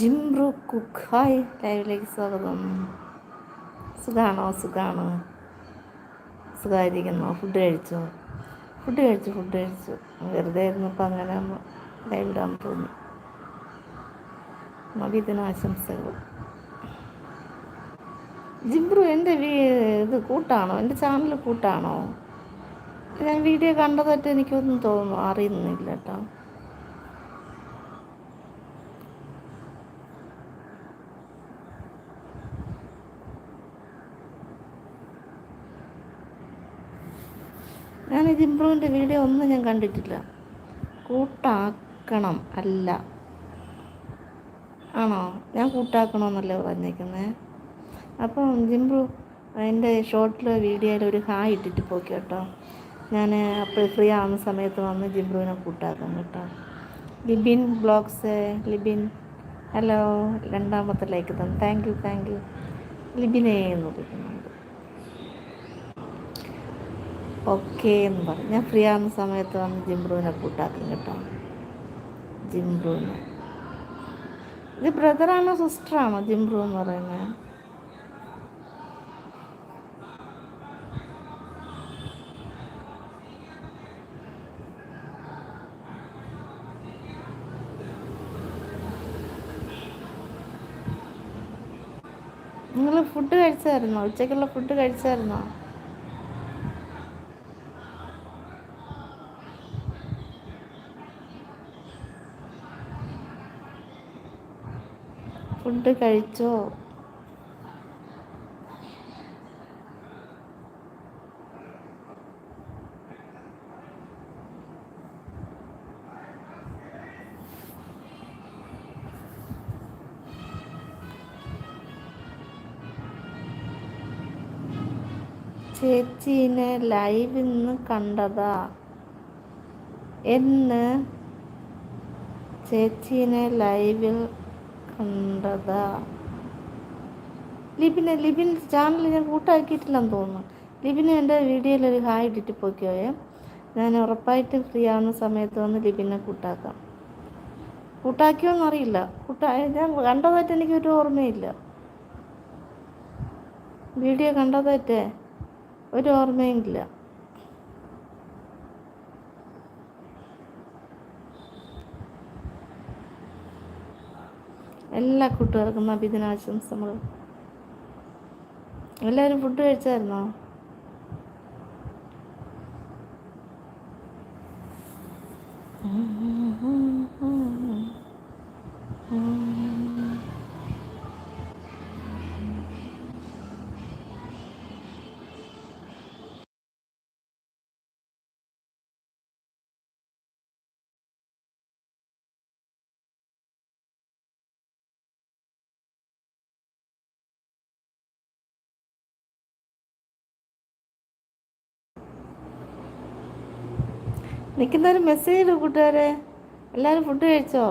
ജിംബ്രു cook hi ലൈവിലേക്ക് സ്വാഗതം. സുഖാണോ? സുഖാണോ. സുഖമായിരിക്കുന്നു ഫുഡ് കഴിച്ചോ? ഫുഡ് കഴിച്ചു ഫുഡ് കഴിച്ചു. വെറുതെ ഇരുന്നപ്പോൾ അങ്ങനെ ലൈവിടാൻ തോന്നി നബിദിന ആശംസകൾ. ജിംബ്രു എന്റെ ഇത് കൂട്ടാണോ? എന്റെ ചാനൽ കൂട്ടാണോ? ഞാൻ വീഡിയോ കണ്ടതായിട്ട് എനിക്കൊന്നും തോന്നുന്നു അറിയുന്നില്ല കേട്ടോ ഞാൻ ജിംബ്രുവിന്റെ വീഡിയോ ഒന്നും ഞാൻ കണ്ടിട്ടില്ല. കൂട്ടാക്കണം അല്ല. ആണോ? ഞാൻ കൂട്ടാക്കണമെന്നല്ലേ പറഞ്ഞേക്കുന്നത് അപ്പം ജിംബ്രു എന്റെ ഷോർട്ടിൽ വീഡിയോയിൽ ഒരു ഹായ് ഇട്ടിട്ട് പോക്കി കേട്ടോ. ഞാൻ അപ്പോൾ ഫ്രീ ആവുന്ന സമയത്ത് വന്ന് ജിംബ്രുവിനെ കൂട്ടാക്കാം കേട്ടോ. ലിബിൻ ബ്ലോഗ്സ് ലിബിൻ. ഹലോ രണ്ടാമത്തെ ലൈക്ക് തന്നെ. Thank you thank you. ലിബിനെ എന്ന് വിളിക്കുന്നുണ്ട് ഓക്കെ എന്ന് പറഞ്ഞു. ഞാൻ ഫ്രീ ആവുന്ന സമയത്ത് വന്ന് ജിംബ്രുവിനെ കൂട്ടാക്കും കേട്ടോ. ജിംബ്രുവിനെ. ഇത് ബ്രദറാണോ സിസ്റ്ററാണോ ജിംബ്രു എന്ന് പറയുന്നത് നിങ്ങൾ ഫുഡ് കഴിച്ചായിരുന്നോ? ഉച്ചയ്ക്കുള്ള ഫുഡ് കഴിച്ചായിരുന്നോ? ഫുഡ് കഴിച്ചോ? ചേച്ചീനെ ലൈവ് ഇന്ന് കണ്ടതാ. എന്ന് ചേച്ചീനെ ലൈവിൽ കണ്ടതാ ലിബിനെ ലിബിൻ ചാനൽ ഞാൻ കൂട്ടാക്കിയിട്ടില്ലെന്ന് തോന്നുന്നു. ലിബിന് എന്റെ വീഡിയോയിൽ ഒരു ഹായ് ഇട്ടിട്ട് പോയിക്കോയെ. ഞാൻ ഉറപ്പായിട്ടും ഫ്രീ ആവുന്ന സമയത്ത് വന്ന് ലിബിനെ കൂട്ടാക്കാം. കൂട്ടാക്കിയോന്നറിയില്ല കൂട്ടാ ഞാൻ കണ്ടതായിട്ട് എനിക്കൊരു ഓർമ്മയില്ല. വീഡിയോ കണ്ടതായിട്ടേ ഒരു ഓർമ്മയും ഇല്ല. എല്ലാ കൂട്ടുകാർക്കും നമ്മൾ എല്ലാവരും ഫുഡ് കഴിച്ചായിരുന്നോ? നിൽക്കുന്നൊരു മെസ്സേജ് കൂട്ടുകാരെ? എല്ലാവരും ഫുഡ് കഴിച്ചോ?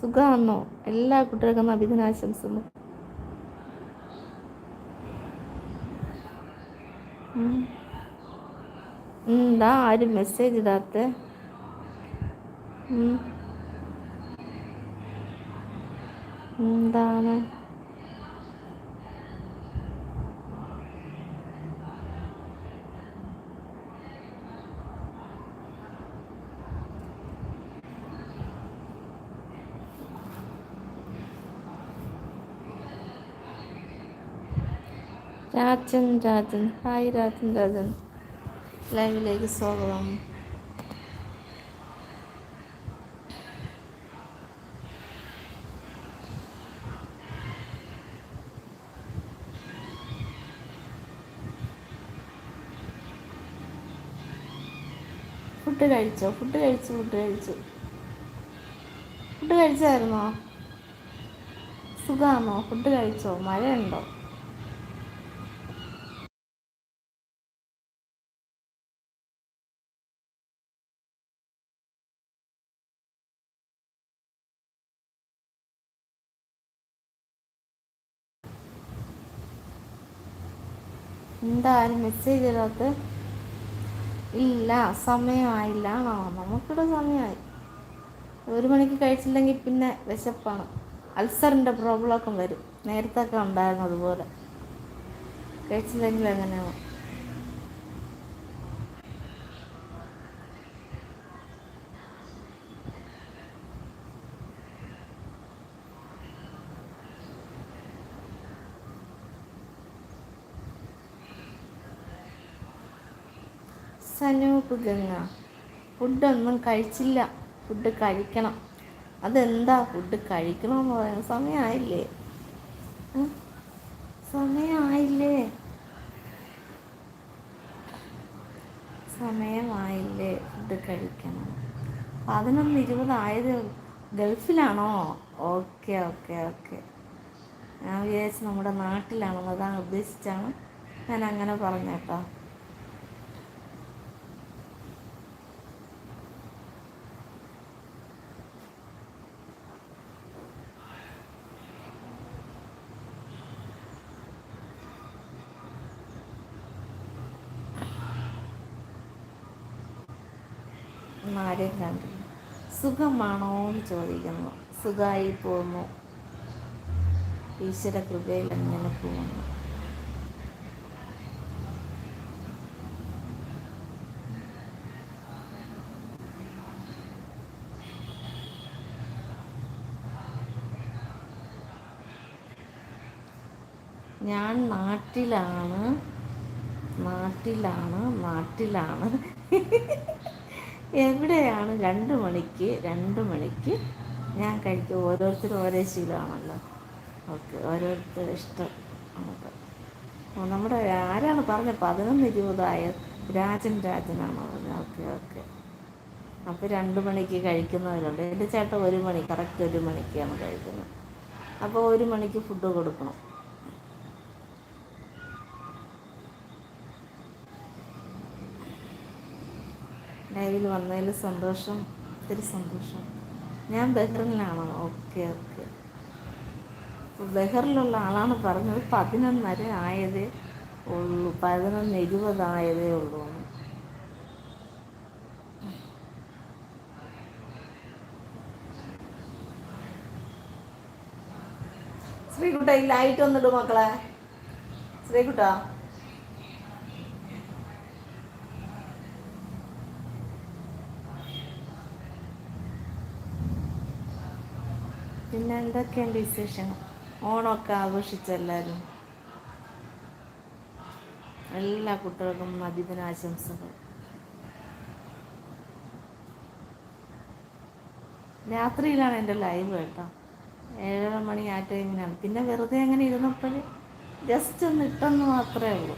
സുഖമാണോ എല്ലാ കുട്ടികൾക്കും അഭിദിനാശംസകൾ എന്താ ആരും മെസ്സേജ് ഇടാത്ത. എന്താണ് രാജൻ രാജൻ ഹായ് രാജൻ രാജൻ ലൈവിലേക്ക് സ്വാഗതം ഫുഡ് കഴിച്ചോ? ഫുഡ് കഴിച്ചു? ഫുഡ് കഴിച്ചു? ഫുഡ് കഴിച്ചായിരുന്നോ? സുഖമാണോ ഫുഡ് കഴിച്ചോ? മഴയുണ്ടോ? എന്താ ആരും മെസ്സേജ് ചെയ്താത്ത ഇല്ല സമയമായില്ല. ആണോ നമുക്കിവിടെ സമയമായി. ഒരു മണിക്ക് കഴിച്ചില്ലെങ്കിൽ പിന്നെ വിശപ്പാണ്. അൾസറിന്റെ പ്രോബ്ലമൊക്കെ വരും. നേരത്തെ ഒക്കെ ഉണ്ടായിരുന്നു അതുപോലെ. കഴിച്ചില്ലെങ്കിൽ എങ്ങനെയാണ് സനൂപ് ഗംഗ ഫുഡൊന്നും കഴിച്ചില്ല. ഫുഡ് കഴിക്കണം. അതെന്താ ഫുഡ് കഴിക്കണമെന്ന് പറയുന്നത്? സമയമായില്ലേ? സമയമായില്ലേ? സമയമായില്ലേ ഫുഡ് കഴിക്കണം. പതിനൊന്ന് ഇരുപതായത് ഗൾഫിലാണോ? Okay okay okay. ഞാൻ വിചാരിച്ചു നമ്മുടെ നാട്ടിലാണോ അതാണ് ഉദ്ദേശിച്ചാണ് ഞാൻ അങ്ങനെ പറഞ്ഞേട്ടോ ആരെയും കണ്ടില്ല. സുഖമാണോ എന്ന് ചോദിക്കുന്നു. സുഖമായി പോകുന്നു. ഈശ്വര കൃപയിൽ അങ്ങനെ പോകുന്നു. ഞാൻ നാട്ടിലാണ്. നാട്ടിലാണ് നാട്ടിലാണ്. എവിടെയാണ് രണ്ട് മണിക്ക് രണ്ട് മണിക്ക് ഞാൻ കഴിക്കും. ഓരോരുത്തരും ഓരോ ശീലമാണല്ലോ. ഓക്കെ ഓരോരുത്തർ ഇഷ്ടം നമ്മുടെ ആരാണ് പറഞ്ഞത് പതിനൊന്ന് ഇരുപതായ രാജൻ രാജനാണ് പറഞ്ഞത്? Okay okay. അപ്പോൾ രണ്ട് മണിക്ക് കഴിക്കുന്നവരുണ്ട്. എന്റെ ചേട്ടൻ ഒരു മണി കറക്റ്റ് ഒരു മണിക്കാണ് കഴിക്കുന്നത്. അപ്പോൾ ഒരു മണിക്ക് ഫുഡ് കൊടുക്കണം. ലൈവിൽ വന്നതിൽ സന്തോഷം ഒത്തിരി സന്തോഷം. ഞാൻ ബഹ്റിനിലാണ്. Okay okay. ബഹറിലുള്ള ആളാണ് പറഞ്ഞത് പതിനൊന്നര ആയതേ ഉള്ളൂ. പതിനൊന്ന് ഇരുപതായതേ ഉള്ളൂ. ശ്രീകുട്ട ഈ ലൈറ്റ് ഒന്നിടും മക്കളെ. ശ്രീകുട്ട. പിന്നെ എന്തൊക്കെയുണ്ട് വിശേഷം? ഓണമൊക്കെ ആഘോഷിച്ചെല്ലാവരും എല്ലാ കുട്ടികൾക്കും നബിദിനാശംസകൾ രാത്രിയിലാണ് എന്റെ ലൈവ് കേട്ടോ. ഏഴര മണി ആ ടൈമിനാണ്. പിന്നെ വെറുതെ അങ്ങനെ ഇരുന്നപ്പോൾ ജസ്റ്റ് ഒന്ന് ഇട്ടെന്ന് മാത്രമേ ഉള്ളൂ.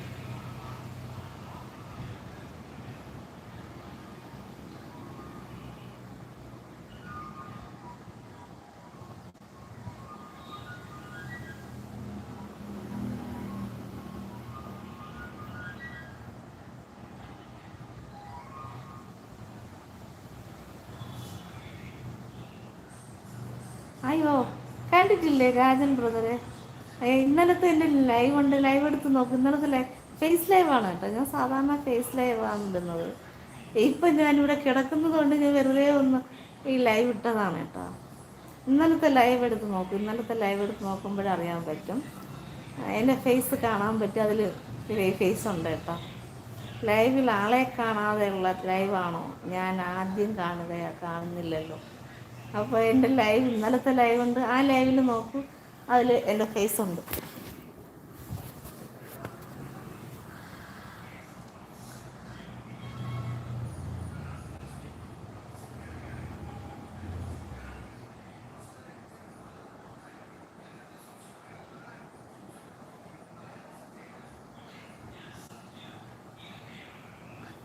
അയ്യോ കണ്ടിട്ടില്ലേ രാജൻ ബ്രദറെ? ഇന്നലത്തെ എന്റെ ലൈവ് ഉണ്ട് ലൈവ് എടുത്ത് നോക്ക്. ഇന്നലത്തെ ലൈവ് ഫേസ് ലൈവാണ് കേട്ടോ. ഞാൻ സാധാരണ ഫേസ് ലൈവാണ് ഇടുന്നത്. ഇപ്പം ഞാനിവിടെ കിടക്കുന്നത് കൊണ്ട് ഞാൻ വെറുതെ ഒന്ന് ഈ ലൈവ് ഇട്ടതാണ് കേട്ടോ. ഇന്നലത്തെ ലൈവ് എടുത്ത് നോക്കും. ഇന്നലത്തെ ലൈവ് എടുത്ത് നോക്കുമ്പോഴറിയാൻ പറ്റും. എന്റെ ഫേസ് കാണാൻ പറ്റും അതിൽ ഫേസ് ഉണ്ട് കേട്ടോ. ലൈവിൽ ആളെ കാണാതെയുള്ള ലൈവാണോ? ഞാൻ ആദ്യം കാണുകയാണ് കാണുന്നില്ലല്ലോ. അപ്പോൾ എന്റെ ലൈവ് ഇന്നലത്തെ ലൈവ് ഉണ്ട്. ആ ലൈവിൽ നോക്കൂ. അതിൽ എന്റെ ഫേസ് ഉണ്ട്.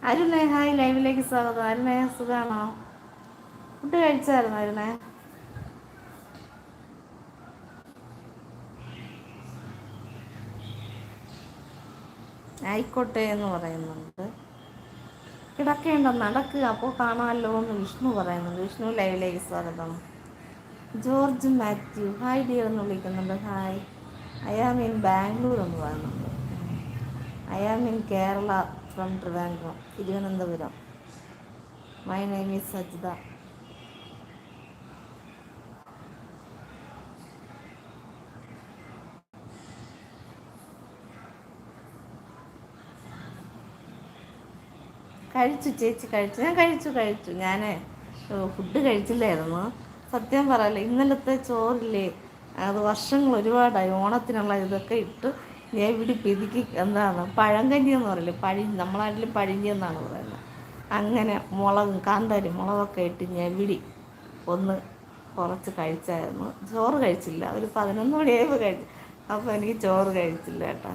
അരുണേ ഹായ് ലൈവിലേക്ക് സ്വാഗതം. അരുണേ സുഖമാണോ ഫുഡ് കഴിച്ചായിരുന്നു അരുണേ ആയിക്കോട്ടെ എന്ന് പറയുന്നുണ്ട്. കിടക്കേണ്ട നടക്ക് അപ്പോൾ കാണാമല്ലോ എന്ന് വിഷ്ണു പറയുന്നുണ്ട്. വിഷ്ണു ലൈവിലേക്ക് സ്വാഗതം. ജോർജ് മാത്യു ഹായ് ഡിയർ എന്ന് വിളിക്കുന്നുണ്ട്. Hi. I am in Bangalore എന്ന് പറയുന്നുണ്ട്. I am in Kerala from Trivandrum Thiruvananthapuram. My name is Sajitha. കഴിച്ചു ചേച്ചി കഴിച്ചു. ഞാൻ കഴിച്ചു കഴിച്ചു. ഞാൻ ഫുഡ് കഴിച്ചില്ലായിരുന്നു. സത്യം പറയല്ല ഇന്നലത്തെ ചോറില്ലേ അത് വർഷങ്ങൾ ഒരുപാടായി ഓണത്തിനുള്ള ഇതൊക്കെ ഇട്ട് ഇവിടെ പിതുക്കി എന്താണ് പഴങ്കഞ്ഞി എന്ന് പറയില്ലേ പഴി നമ്മളാട്ടിൽ പഴിഞ്ഞി എന്നാണ് പറയുന്നത്. അങ്ങനെ മുളകും കാന്താരി മുളകൊക്കെ ഇട്ട് ഞെവിടി ഒന്ന് കുറച്ച് കഴിച്ചായിരുന്നു. ചോറ് കഴിച്ചില്ല. ഒരു പതിനൊന്ന് മണിയായപ്പോൾ കഴിച്ചു. അപ്പോൾ എനിക്ക് ചോറ് കഴിച്ചില്ല കേട്ടോ.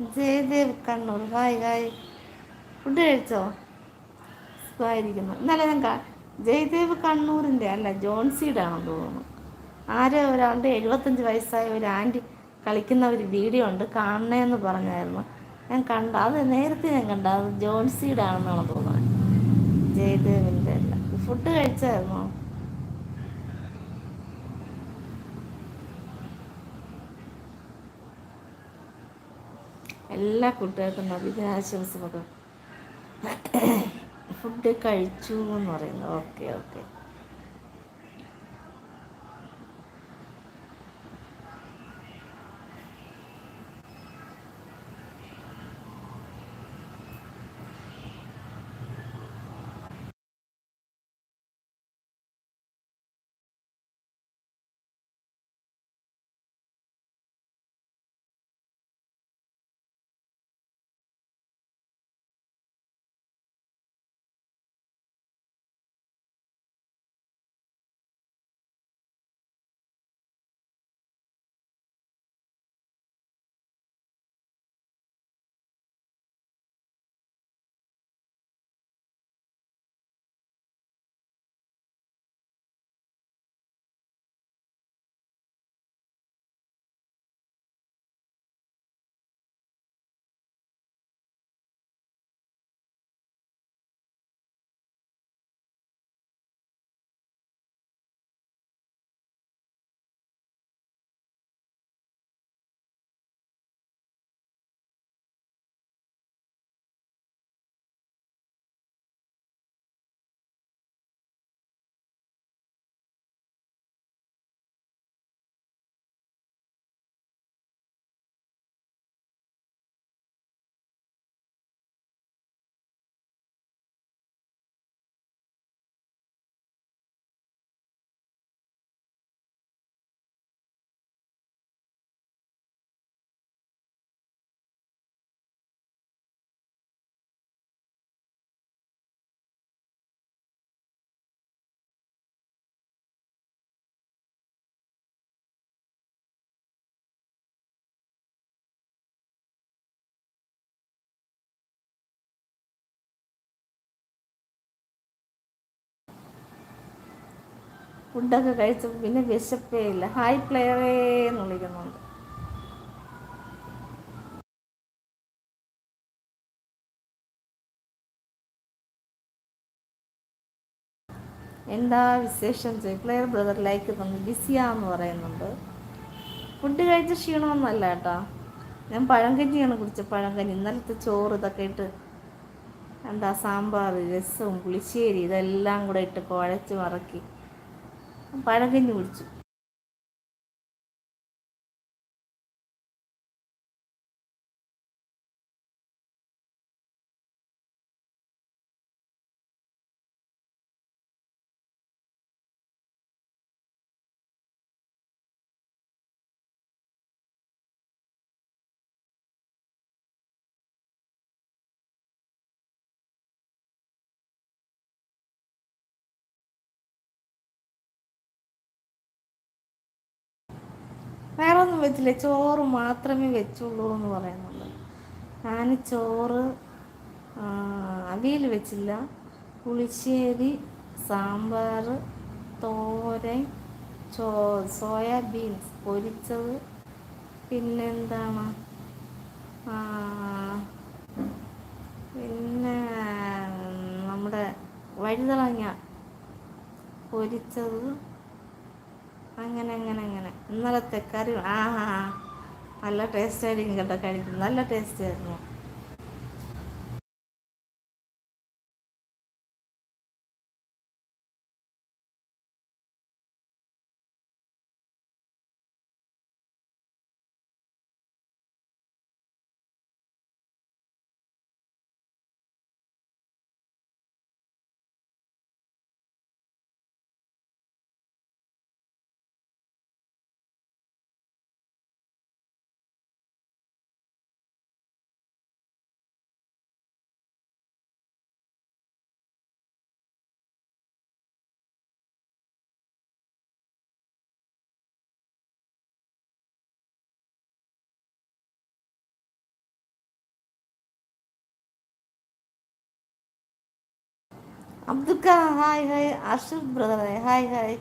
Jayadev Kannur. Hi hi. Food കഴിച്ചോ? സുഖമായിരിക്കുന്നു. ഇന്നലെ ഞാൻ ജയദേവ് കണ്ണൂരിന്റെ അല്ല ജോൺസിയുടെ ആണെന്ന് തോന്നുന്നു. ആരോ ഒരാളുടെ എഴുപത്തഞ്ച് വയസ്സായ ഒരു ആന്റി കളിക്കുന്ന ഒരു വീഡിയോ ഉണ്ട് കാണണേന്ന് പറഞ്ഞായിരുന്നു. ഞാൻ കണ്ട. അത് നേരത്തെ ഞാൻ കണ്ട. അത് ജോൺസിയുടെ ആണെന്നാണ് തോന്നുന്നത്. ജയദേവിന്റെ അല്ല. ഫുഡ് കഴിച്ചായിരുന്നോ? എല്ലാ കൂട്ടുകാർക്കും നബിദിനാശംസകൾ ഫുഡ് കഴിച്ചു എന്ന് പറയുന്നു. ഓക്കെ ഓക്കെ ഫുഡൊക്കെ കഴിച്ചപ്പോൾ പിന്നെ വിശപ്പേ ഇല്ല. ഹായ് പ്ലെയറേ എന്ന് വിളിക്കുന്നുണ്ട്. എന്താ വിശേഷം? പ്ലെയർ ബ്രദർ ലൈക്ക് തന്നു ബിസിയാന്ന് പറയുന്നുണ്ട്. ഫുഡ് കഴിച്ച ക്ഷീണമൊന്നുമല്ല കേട്ടോ. ഞാൻ പഴങ്കഞ്ഞിയാണ് കുടിച്ചത് പഴങ്കഞ്ഞി ഇന്നലത്തെ ചോറ് ഇതൊക്കെ ഇട്ട് എന്താ സാമ്പാർ രസവും പുളിശ്ശേരി ഇതെല്ലാം കൂടെ ഇട്ട് കുഴച്ച് മറക്കി പഴകഞ്ഞി കുടിച്ചു. വേറെ ഒന്നും വെച്ചില്ല. ചോറ് മാത്രമേ വെച്ചുള്ളൂ എന്ന് പറയുന്നുള്ളൂ. ഞാൻ ചോറ് അവിയൽ വെച്ചില്ല. പുളിശ്ശേരി സാമ്പാർ തോരൻ ചോ സോയാബീൻസ് പൊരിച്ചത്. പിന്നെന്താണ്? പിന്നെ നമ്മുടെ വഴുതളങ്ങ പൊരിച്ചത്. അങ്ങനെ അങ്ങനെ അങ്ങനെ. ഇന്നലത്തെ കറി ആ നല്ല ടേസ്റ്റ് ആയിരിക്കും കേട്ടോ കഴിക്കും നല്ല ടേസ്റ്റ് ആയിരുന്നു. അബ്ദുക്ക ഹായ് ഹായ് അർഷദ് ബ്രദറെ ഹായ് ഹായ്